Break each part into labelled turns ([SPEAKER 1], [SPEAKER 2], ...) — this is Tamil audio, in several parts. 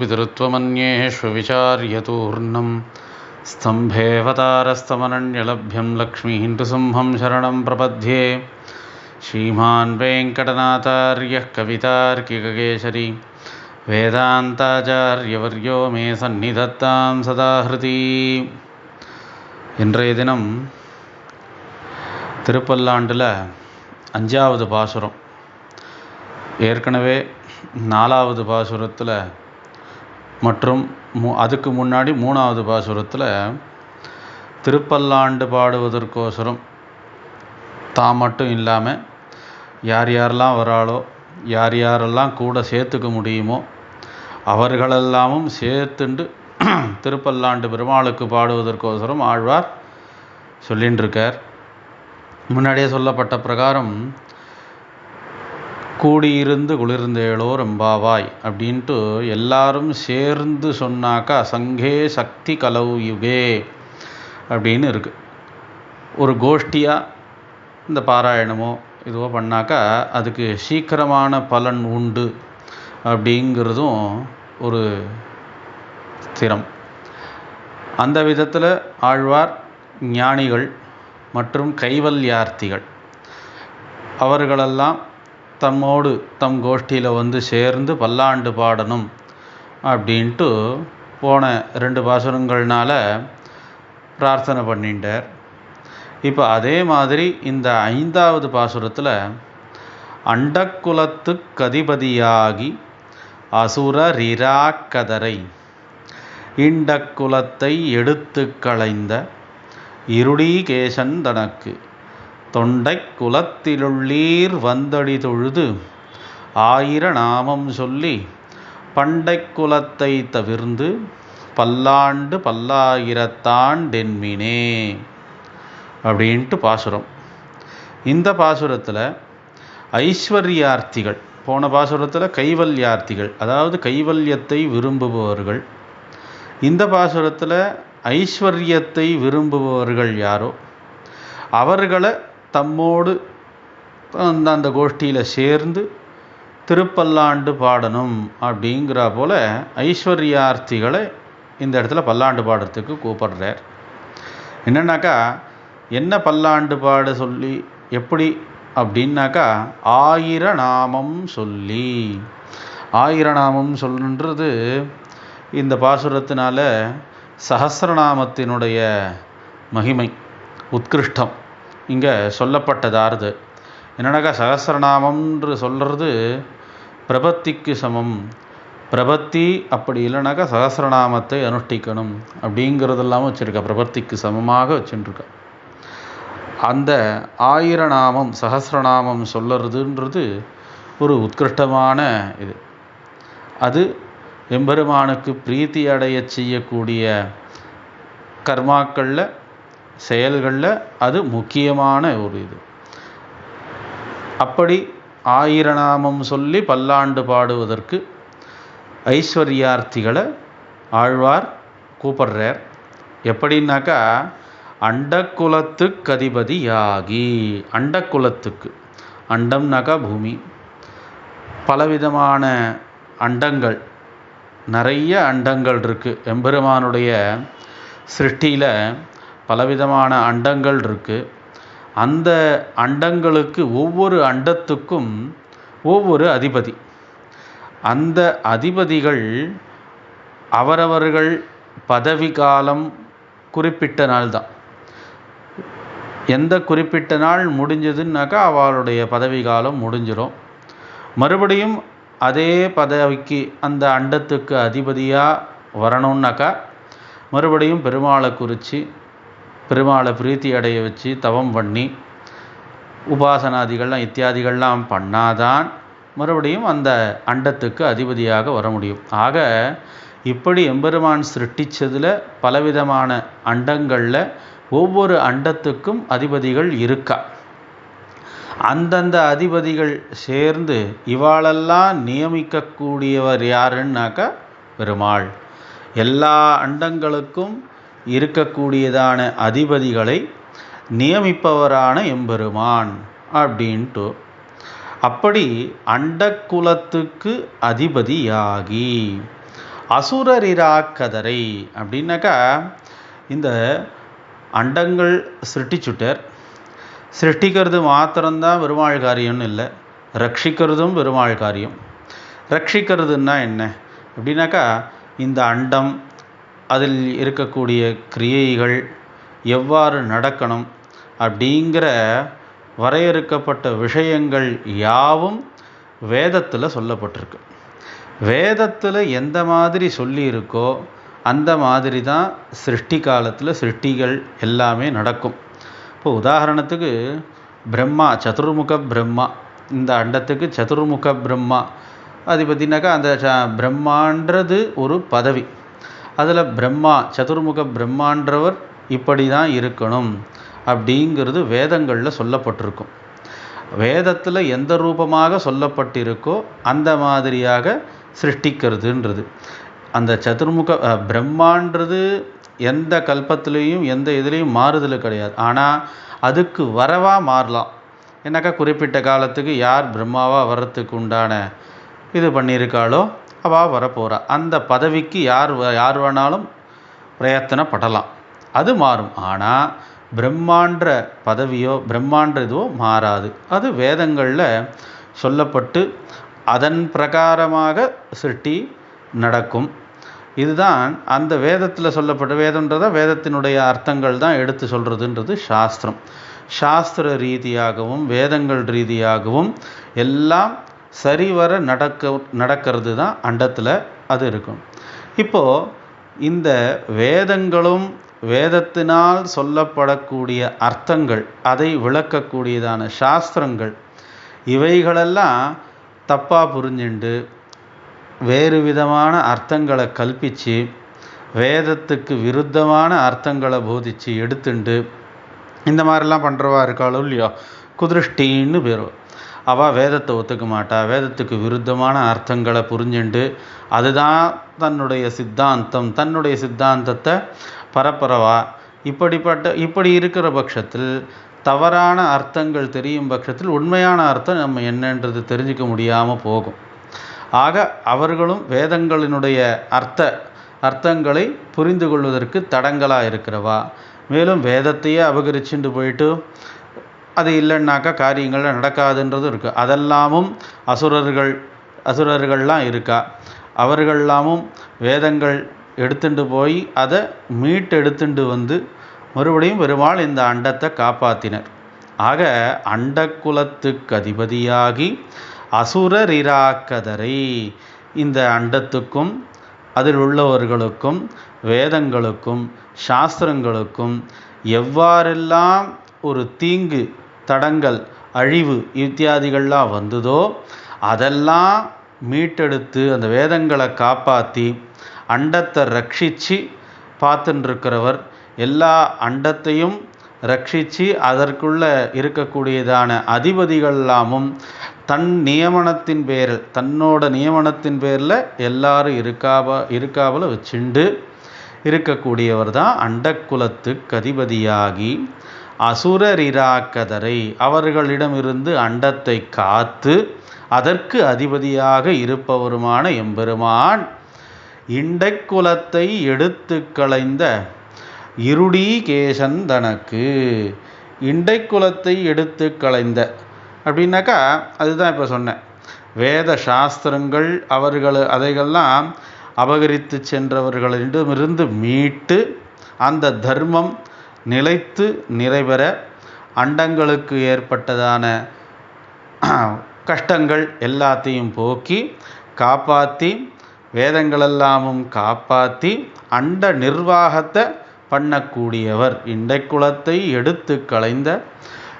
[SPEAKER 1] पितृत्वमन्येष्वविचार्यतूर्णं स्तम्भेऽवतारस्तमनन्यलभ्यं लक्ष्मीं नृसिंहं शरणं प्रपद्ये श्रीमान् वेङ्कटनाथार्यः कवितार्किककेसरी வேதாந்தாச்சாரியவர்யோ மே சந்நிதத்தாம் சதா ஹிருதி இன்றைய தினம் திருப்பல்லாண்டில் அஞ்சாவது பாசுரம் ஏற்கனவே நாலாவது பாசுரத்தில் மற்றும் மு அதுக்கு முன்னாடி மூணாவது பாசுரத்தில் திருப்பல்லாண்டு பாடுவதற்கோசரம் தான் மட்டும் இல்லாமல் யார் யாரெல்லாம் வராளோ யார் யாரெல்லாம் கூட சேர்த்துக்க முடியுமோ அவர்களெல்லாமும் சேர்த்துண்டு திருப்பல்லாண்டு பெருமாளுக்கு பாடுவதற்கோசரம் ஆழ்வார் சொல்லின்னு இருக்கார் முன்னாடியே சொல்லப்பட்ட பிரகாரம் கூடியிருந்து குளிர்ந்தேளோ ரெம்பாவாய் அப்படின்ட்டு எல்லாரும் சேர்ந்து சொன்னாக்கா சங்கே சக்தி கலவு யுகே அப்படின்னு இருக்குது ஒரு கோஷ்டியாக இந்த பாராயணமோ இதுவோ பண்ணாக்கா அதுக்கு சீக்கிரமான பலன் உண்டு அப்படிங்கிறதும் ஒரு ஸ்திரம் அந்த விதத்தில் ஆழ்வார் ஞானிகள் மற்றும் கைவல்யார்த்திகள் அவர்களெல்லாம் தம்மோடு தம் கோஷ்டியில் வந்து சேர்ந்து பல்லாண்டு பாடணும் அப்படின்ட்டு போன ரெண்டு பாசுரங்கள்னால பிரார்த்தனை பண்ணிட்டார். இப்போ அதே மாதிரி இந்த ஐந்தாவது பாசுரத்தில் அண்டக்குலத்து கதிபதியாகி அசுரரிராக்கதரை இண்டக்குலத்தை எடுத்து களைந்த இருடீகேசன் தனக்கு தொண்டை குலத்திலுள்ளீர் வந்தடி தொழுது ஆயிர நாமம் சொல்லி பண்டை குலத்தை தவிர்ந்து பல்லாண்டு பல்லாயிரத்தாண்டென்மினே அப்படின்ட்டு பாசுரம். இந்த பாசுரத்தில் ஐஸ்வர்யார்த்திகள் போன பாசுரத்தில் கைவல்யார்த்திகள் அதாவது கைவல்யத்தை விரும்புபவர்கள். இந்த பாசுரத்தில் ஐஸ்வர்யத்தை விரும்புபவர்கள் யாரோ? அவர்களை தம்மோடு அந்த அந்த கோஷ்டியில் சேர்ந்து திருப்பல்லாண்டு பாடணும் அப்படிங்கிற போல் ஐஸ்வர்யார்த்திகளை இந்த இடத்துல பல்லாண்டு பாடுறதுக்கு கூப்பிடுறார். என்னன்னாக்கா என்ன பல்லாண்டு பாட சொல்லி எப்படி அப்படின்னாக்கா ஆயிர நாமம் சொல்லி. ஆயிர நாமம் சொல்லுன்றது இந்த பாசுரத்தினால சஹசிரநாமத்தினுடைய மகிமை உத்கிருஷ்டம். இங்கே சொல்லப்பட்டதாருது. என்னன்னாக்கா சகசரநாமம்ன்று சொல்கிறது பிரபத்திக்கு சமம். பிரபத்தி அப்படி இல்லைனாக்கா சகசரநாமத்தை அனுஷ்டிக்கணும் அப்படிங்கிறதெல்லாம் வச்சுருக்கா. பிரபத்திக்கு சமமாக வச்சுட்டுருக்கா அந்த ஆயிரநாமம் சகசிரநாமம் சொல்லறதுன்றது ஒரு உத்கிருஷ்டமான இது. அது எம்பெருமானுக்கு பிரீத்தி அடைய செய்யக்கூடிய கர்மாக்களில் செயல்களில் அது முக்கியமான ஒரு இது. அப்படி ஆயிரநாமம் சொல்லி பல்லாண்டு பாடுவதற்கு ஐஸ்வர்யார்த்திகளை ஆழ்வார் கூப்பிடுறார். எப்படின்னாக்கா அண்டக்குலத்துக்கு அதிபதியாகி அண்டக்குலத்துக்கு அண்டம்னாக்கா பூமி. பலவிதமான அண்டங்கள் நிறைய அண்டங்கள் இருக்குது எம்பெருமானுடைய சிருஷ்டியில் பலவிதமான அண்டங்கள் இருக்குது அந்த அண்டங்களுக்கு ஒவ்வொரு அண்டத்துக்கும் ஒவ்வொரு அதிபதி. அந்த அதிபதிகள் அவரவர்கள் பதவி காலம் குறிப்பிட்ட நாள் தான் எந்த குறிப்பிட்ட நாள் முடிஞ்சதுன்னாக்கா அவளுடைய பதவி காலம் முடிஞ்சிடும் மறுபடியும் அதே பதவிக்கு அந்த அண்டத்துக்கு அதிபதியாக வரணுன்னாக்கா மறுபடியும் பெருமாளை குறித்து பெருமாளை பிரீத்தி அடைய வச்சு தவம் பண்ணி உபாசனாதிகள்லாம் இத்தியாதிகள்லாம் பண்ணாதான் மறுபடியும் அந்த அண்டத்துக்கு அதிபதியாக வர முடியும். ஆக இப்படி எம்பெருமான் சிருஷ்டிச்சதில் பலவிதமான அண்டங்களில் ஒவ்வொரு அண்டத்துக்கும் அதிபதிகள் இருக்கா? அந்தந்த அதிபதிகள் சேர்ந்து இவாளெல்லாம் நியமிக்கக்கூடியவர் யாருன்னாக்கா பெருமாள். எல்லா அண்டங்களுக்கும் இருக்கக்கூடியதான அதிபதிகளை நியமிப்பவரான எம்பெருமான் அப்படின்ட்டு. அப்படி அண்டக்குலத்துக்கு அதிபதியாகி அசுரரிராக்கதரை அப்படின்னாக்கா இந்த அண்டங்கள் சிருஷ்டிச்சுட்டார். சிருஷ்டிக்கிறது மாத்திரம்தான் பெருமாள் காரியம்னு இல்லை ரட்சிக்கிறதும் பெருமாள் காரியம். ரட்சிக்கிறதுன்னா என்ன? அப்படின்னாக்கா இந்த அண்டம் அதில் இருக்கக்கூடிய கிரியைகள் எவ்வாறு நடக்கணும் அப்படிங்கிற வரையறுக்கப்பட்ட விஷயங்கள் யாவும் வேதத்தில் சொல்லப்பட்டிருக்கு. வேதத்தில் எந்த மாதிரி சொல்லியிருக்கோ அந்த மாதிரி தான் சிருஷ்டி காலத்தில் சிருஷ்டிகள் எல்லாமே நடக்கும். இப்போ உதாரணத்துக்கு பிரம்மா சதுர்முக பிரம்மா. இந்த அண்டத்துக்கு சதுர்முக பிரம்மா. அது பார்த்தீங்கன்னாக்கா அந்த ச பிரம்மான்றது ஒரு பதவி. அதில் பிரம்மா சதுர்முக பிரம்மான்றவர் இப்படி தான் இருக்கணும் அப்படிங்கிறது வேதங்களில் சொல்லப்பட்டிருக்கும். வேதத்தில் எந்த ரூபமாக சொல்லப்பட்டிருக்கோ அந்த மாதிரியாக சிருஷ்டிக்கிறதுன்றது. அந்த சதுர்முக பிரம்மான்றது எந்த கல்பத்திலையும் எந்த இதுலேயும் மாறுதல் கிடையாது. ஆனால் அதுக்கு வரவா மாறலாம். என்னக்கா குறிப்பிட்ட காலத்துக்கு யார் பிரம்மாவாக வர்றதுக்கு உண்டான இது பண்ணியிருக்காளோ அவள் வரப்போகிறா அந்த பதவிக்கு யார் வ- யார் வேணாலும் பிரயத்தனப்படலாம். அது மாறும். ஆனால் பிரம்மாண்ட பதவியோ பிரம்மாண்ட இதுவோ மாறாது. அது வேதங்களில் சொல்லப்பட்டு அதன் பிரகாரமாக சிருஷ்டி நடக்கும். இதுதான் அந்த வேதத்தில் சொல்லப்பட்ட வேதம்ன்றத வேதத்தினுடைய அர்த்தங்கள் தான் எடுத்து சொல்கிறதுன்றது சாஸ்திரம். சாஸ்திர ரீதியாகவும் வேதங்கள் ரீதியாகவும் எல்லாம் சரிவர நடக்க நடக்கிறது தான் அண்டத்தில் அது இருக்கும். இப்போது இந்த வேதங்களும் வேதத்தினால் சொல்லப்படக்கூடிய அர்த்தங்கள் அதை விளக்கக்கூடியதான சாஸ்திரங்கள் இவைகளெல்லாம் தப்பாக புரிஞ்சுண்டு வேறு விதமான அர்த்தங்களை கல்பித்து வேதத்துக்கு விருத்தமான அர்த்தங்களை போதித்து எடுத்துண்டு இந்த மாதிரிலாம் பண்ணுறவா இருக்காளோ இல்லையோ குதிருஷ்டின்னு பேர் அவள் வேதத்தை ஒத்துக்க மாட்டா. வேதத்துக்கு விருத்தமான அர்த்தங்களை புரிஞ்சுண்டு அதுதான் தன்னுடைய சித்தாந்தம். தன்னுடைய சித்தாந்தத்தை பரப்புறவா. இப்படிப்பட்ட இப்படி இருக்கிற பட்சத்தில் தவறான அர்த்தங்கள் தெரியும் பட்சத்தில் உண்மையான அர்த்தம் நம்ம என்னன்றது தெரிஞ்சுக்க முடியாமல் போகும். ஆக அவர்களும் வேதங்களினுடைய அர்த்த அர்த்தங்களை புரிந்து கொள்வதற்கு தடங்களாக இருக்கிறவா. மேலும் வேதத்தையே அபகரிச்சுட்டு போயிட்டு அது இல்லைன்னாக்கா காரியங்கள் நடக்காதுன்றதும் இருக்குது அதெல்லாமும் அசுரர்கள் அசுரர்கள்லாம் இருக்கா? அவர்கள்லாமும் வேதங்கள் எடுத்துட்டு போய் அதை மீட்டு எடுத்துட்டு வந்து மறுபடியும் பெருமாள் இந்த அண்டத்தை காப்பாற்றினர் ஆக அண்டக்குலத்துக்கு அதிபதியாகி அசுரரிராக்கதரை இந்த அண்டத்துக்கும் அதில் உள்ளவர்களுக்கும் வேதங்களுக்கும் சாஸ்திரங்களுக்கும் எவ்வாறெல்லாம் ஒரு தீங்கு தடங்கள் அழிவு இத்தியாதிகள்லாம் வந்ததோ அதெல்லாம் மீட்டெடுத்து அந்த வேதங்களை காப்பாற்றி அண்டத்தை ரட்சித்து பார்த்துட்டுருக்கிறவர் எல்லா அண்டத்தையும் ரட்சித்து அதற்குள்ள இருக்கக்கூடியதான அதிபதிகள்லாமும் தன் நியமனத்தின் பேரில் தன்னோட நியமனத்தின் பேரில் எல்லாரும் இருக்காப இருக்காவில் வச்சுண்டு இருக்கக்கூடியவர் தான் அண்டக்குலத்துக்கு அதிபதியாகி அசுரரிராக்கதரை அவர்களிடமிருந்து அண்டத்தை காத்து அதற்கு அதிபதியாக இருப்பவருமான எம்பெருமான் இண்டைக்குலத்தை எடுத்து களைந்த இருடீகேசன் தனக்கு இண்டைக்குலத்தை எடுத்து களைந்த. அப்படின்னாக்கா அதுதான் இப்போ சொன்னேன். வேத சாஸ்திரங்கள் அவர்கள் அதைகள்லாம் அபகரித்து சென்றவர்களிடமிருந்து மீட்டு அந்த தர்மம் நிலைத்து நிறைவேற அண்டங்களுக்கு ஏற்பட்டதான கஷ்டங்கள் எல்லாத்தையும் போக்கி காப்பாற்றி வேதங்களெல்லாமும் காப்பாற்றி அண்ட நிர்வாகத்தை பண்ணக்கூடியவர். இண்டைக்குலத்தை எடுத்து களைந்த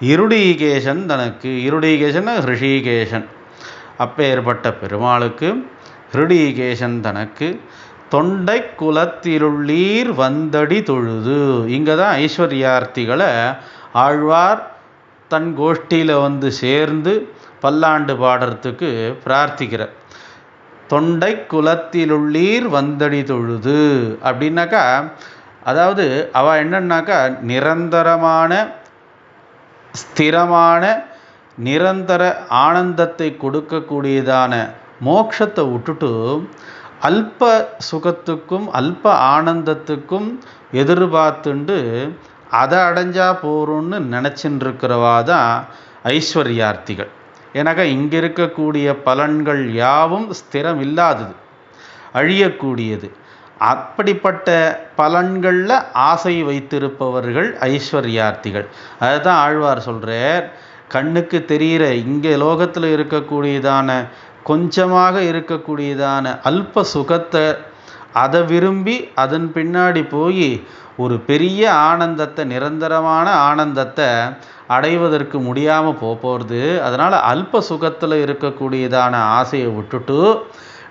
[SPEAKER 1] இருடீகேசன் தனக்கு இருடீகேசன் ஹிருஷிகேசன் அப்பேற்பட்ட பெருமாளுக்கு ஹிருடீகேசன் தனக்கு தொண்டை குலத்திலுள்ளீர் வந்தடி தொழுது. இங்கே தான் ஐஸ்வர்யார்த்திகளை ஆழ்வார் தன் கோஷ்டியில் வந்து சேர்ந்து பல்லாண்டு பாடுறதுக்கு பிரார்த்திக்கிறார். தொண்டை குலத்திலுள்ளீர் வந்தடி தொழுது அப்படின்னாக்கா அதாவது அவள் என்னன்னாக்கா நிரந்தரமான ஸ்திரமான நிரந்தர ஆனந்தத்தை கொடுக்கக்கூடியதான மோட்சத்தை விட்டுட்டு அல்ப சுகத்துக்கும் அல்ப ஆனந்தத்துக்கும் எதிர்பார்த்துண்டு அதை அடைஞ்சா போகிறோன்னு நினச்சின்னு இருக்கிறவா தான் ஐஸ்வர்யார்த்திகள். ஏன்னாக்கா இங்கே இருக்கக்கூடிய பலன்கள் யாவும் ஸ்திரம் இல்லாதது அழியக்கூடியது. அப்படிப்பட்ட பலன்களில் ஆசை வைத்திருப்பவர்கள் ஐஸ்வர்யார்த்திகள். அதுதான் ஆழ்வார் சொல்கிறார் கண்ணுக்கு தெரிகிற இங்கே லோகத்தில் இருக்கக்கூடியதான கொஞ்சமாக இருக்கக்கூடியதான அல்ப சுகத்தை அதை விரும்பி அதன் பின்னாடி போய் ஒரு பெரிய ஆனந்தத்தை நிரந்தரமான ஆனந்தத்தை அடைவதற்கு முடியாமல் போகிறது அதனால் அல்ப சுகத்தில் இருக்கக்கூடியதான ஆசையை விட்டுட்டு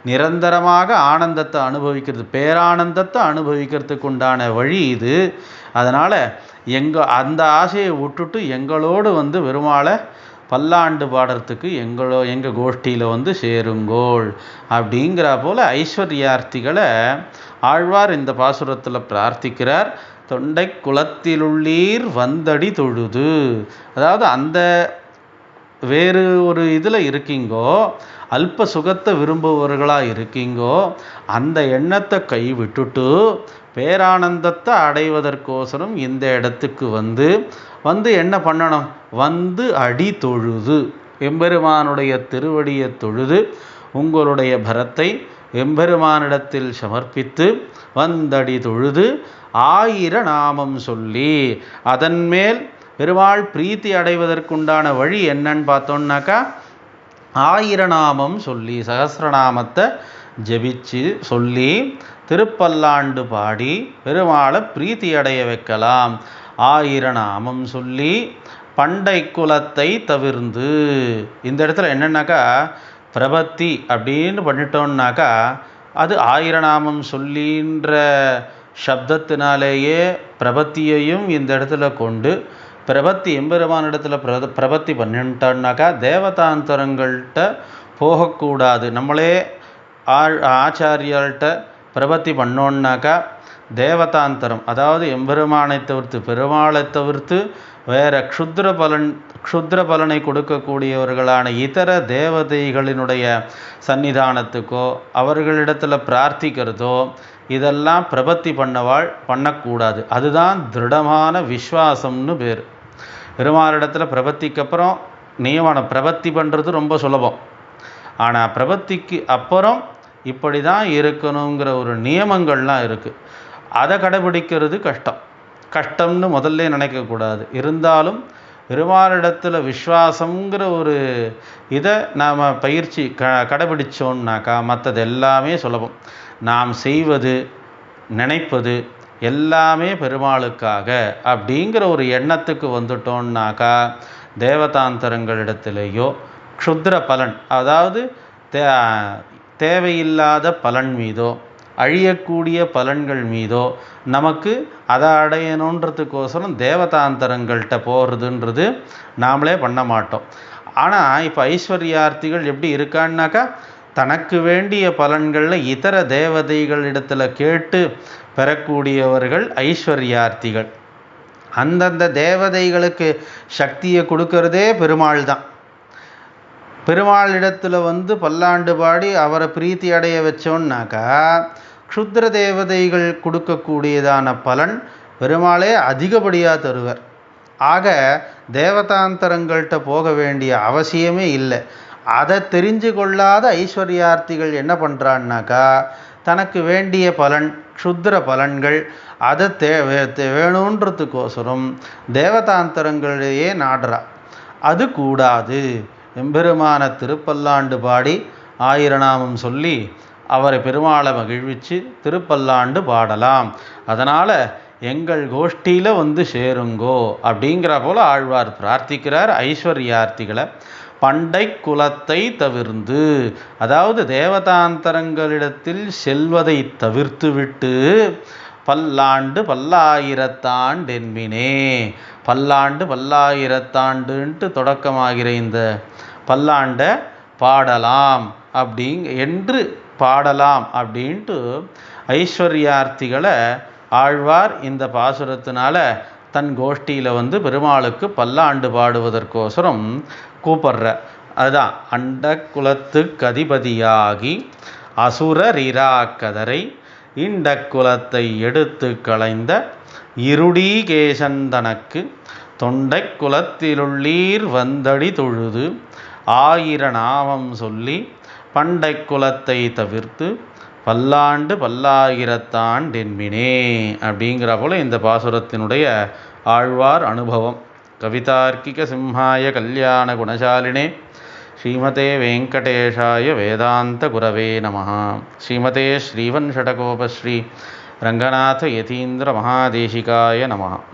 [SPEAKER 1] நிரந்தரமாக ஆனந்தத்தை அனுபவிக்கிறது. பேரானந்தத்தை அனுபவிக்கிறதுக்கு உண்டான வழி இது. அதனால் எங்கள் அந்த ஆசையை விட்டுட்டு எங்களோடு வந்து பெருமாளை பல்லாண்டு பாடுறதுக்கு எங்களோ எங்கள் கோஷ்டியில் வந்து சேருங்கோள் அப்படிங்கிற போல் ஐஸ்வர்யார்த்திகளை ஆழ்வார் இந்த பாசுரத்தில் பிரார்த்திக்கிறார். தொண்டை குளத்திலுள்ளீர் வந்தடி தொழுது. அதாவது அந்த வேறு ஒரு இதில் இருக்கீங்கோ அல்ப சுகத்தை விரும்புபவர்களாக இருக்கீங்கோ அந்த எண்ணத்தை கை விட்டுட்டு பேரானந்தத்தை அடைவதற்கோசரம் இந்த இடத்துக்கு வந்து வந்து என்ன பண்ணணும்? வந்து அடி தொழுது. எம்பெருமானுடைய திருவடியை தொழுது உங்களுடைய பரத்தை எம்பெருமானிடத்தில் சமர்ப்பித்து வந்தடி தொழுது ஆயிர நாமம் சொல்லி அதன்மேல் பெருமாள் பிரீத்தி அடைவதற்குண்டான வழி என்னன்னு பார்த்தோம்னாக்கா ஆயிரநாமம் சொல்லி சகசிரநாமத்தை ஜெபிச்சு சொல்லி திருப்பல்லாண்டு பாடி பெருமாளை பிரீத்தி அடைய வைக்கலாம். ஆயிரநாமம் சொல்லி பண்டை குலத்தை தவிர்ந்து இந்த இடத்துல என்னென்னாக்கா பிரபத்தி அப்படின்னு பண்ணிட்டோம்னாக்கா அது ஆயிரநாமம் சொல்லின்ற சப்தத்தினாலேயே பிரபத்தியையும் இந்த இடத்துல கொண்டு பிரபத்தி எம்பெருமானிடத்தில் பிர பிரபத்தி பண்ணிட்டோன்னாக்கா தேவதாந்தரங்கள்கிட்ட போகக்கூடாது. நம்மளே ஆ ஆச்சாரியால்கிட்ட பிரபத்தி பண்ணோன்னாக்கா தேவதாந்தரம் அதாவது எம்பெருமானை தவிர்த்து பெருமாளை தவிர்த்து வேற க்ஷுத்ர பலன் க்ஷுத்ர பலனை கொடுக்கக்கூடியவர்களான இதர தேவதைகளினுடைய சன்னிதானத்துக்கோ அவர்களிடத்தில் பிரார்த்திக்கிறதோ இதெல்லாம் பிரபத்தி பண்ணவாள் பண்ணக்கூடாது. அதுதான் திருடமான விஸ்வாசம்னு பேர். பெருமாளிடத்தில் பிரபத்திக்கு அப்புறம் நியமனம் பிரபத்தி பண்ணுறது ரொம்ப சுலபம். ஆனால் பிரபத்திக்கு அப்புறம் இப்படி தான் இருக்கணுங்கிற ஒரு நியமங்கள்லாம் இருக்குது அதை கடைபிடிக்கிறது கஷ்டம். கஷ்டம்னு முதல்ல நினைக்கக்கூடாது இருந்தாலும் பெருமாளிடத்தில் விஸ்வாசங்கிற ஒரு இதை நாம் பயிற்சி க கடைபிடிச்சோன்னாக்கா மற்றது எல்லாமே சுலபம். நாம் செய்வது நினைப்பது எல்லாமே பெருமாளுக்காக அப்படிங்கிற ஒரு எண்ணத்துக்கு வந்துட்டோம்னாக்கா தேவதாந்தரங்களிடத்திலேயோ க்ஷுத்ர பலன் அதாவது தே தேவையில்லாத பலன் மீதோ அழியக்கூடிய பலன்கள் மீதோ நமக்கு அதை அடையணுன்றதுக்கோசரம் தேவதாந்தரங்கள்கிட்ட போகிறதுன்றது நாமளே பண்ண மாட்டோம். ஆனால் இப்போ ஐஸ்வர்யார்த்திகள் எப்படி இருக்கான்னாக்கா தனக்கு வேண்டிய பலன்களில் இதர தேவதைகளிடத்தில் கேட்டு பெறக்கூடியவர்கள் ஐஸ்வர்யார்த்திகள். அந்தந்த தேவதைகளுக்கு சக்தியை கொடுக்கறதே பெருமாள் தான் பெருமாளிடத்தில் வந்து பல்லாண்டு பாடி அவரை பிரீத்தி அடைய வச்சோன்னாக்கா க்ஷுத்ர தேவதைகள் கொடுக்கக்கூடியதான பலன் பெருமாளே அதிகப்படியாக தருவர். ஆக தேவதாந்தரங்கள்கிட்ட போக வேண்டிய அவசியமே இல்லை. அதை தெரிஞ்சு கொள்ளாத ஐஸ்வர்யார்த்திகள் என்ன பண்ணுறான்னாக்கா தனக்கு வேண்டிய பலன் க்ஷுத்ர பலன்கள் அதை தே வேணுன்றதுக்கோசரம் தேவதாந்தரங்களையே நாடுறா. அது கூடாது. எம்பெருமான திருப்பல்லாண்டு பாடி ஆயிரநாமம் சொல்லி அவரை பெருமாளை மகிழ்விச்சு திருப்பல்லாண்டு பாடலாம். அதனால் எங்கள் கோஷ்டியில் வந்து சேருங்கோ அப்படிங்கிற போல் ஆழ்வார் பிரார்த்திக்கிறார் ஐஸ்வர்யார்த்திகளை. பண்டை குலத்தை தவிர்ந்து அதாவது தேவதாந்தரங்களிடத்தில் செல்வதை தவிர்த்துவிட்டு பல்லாண்டு பல்லாண்டு பல்லாயிரத்தாண்டென்பினே பல்லாண்டு பல்லாயிரத்தாண்டுன்ட்டு தொடக்கமாகிற இந்த பல்லாண்டை பாடலாம் அப்படிங்க என்று பாடலாம் அப்படின்ட்டு ஐஸ்வர்யார்த்திகளை ஆழ்வார் இந்த பாசுரத்தினால தன் கோஷ்டியில் வந்து பெருமாளுக்கு பல்லாண்டு பாடுவதற்கோசரம் கூப்பிட்ற. அதுதான். அண்ட குலத்துக்கு அதிபதியாகி அசுரரிராக்கதரை இண்ட குலத்தை எடுத்து களைந்த இருடீகேசந்தனக்கு தொண்டை குலத்திலுள்ளீர் வந்தடி தொழுது ஆயிர நாமம் சொல்லி பண்டை குலத்தை தவிர்த்து பல்லாண்டு பல்லாயிரத்தாண்டென்பினே அப்படிங்கிற போல இந்த பாசுரத்தினுடைய ஆழ்வார் அனுபவம். कवितार्किकसिंहाय कल्याणगुणशालिने श्रीमते वेङ्कटेशाय वेदान्तगुरवे नमः। श्रीमते श्रीवन्षटकोपश्री रङ्गनाथयतीन्द्रमहादेशिकाय नमः।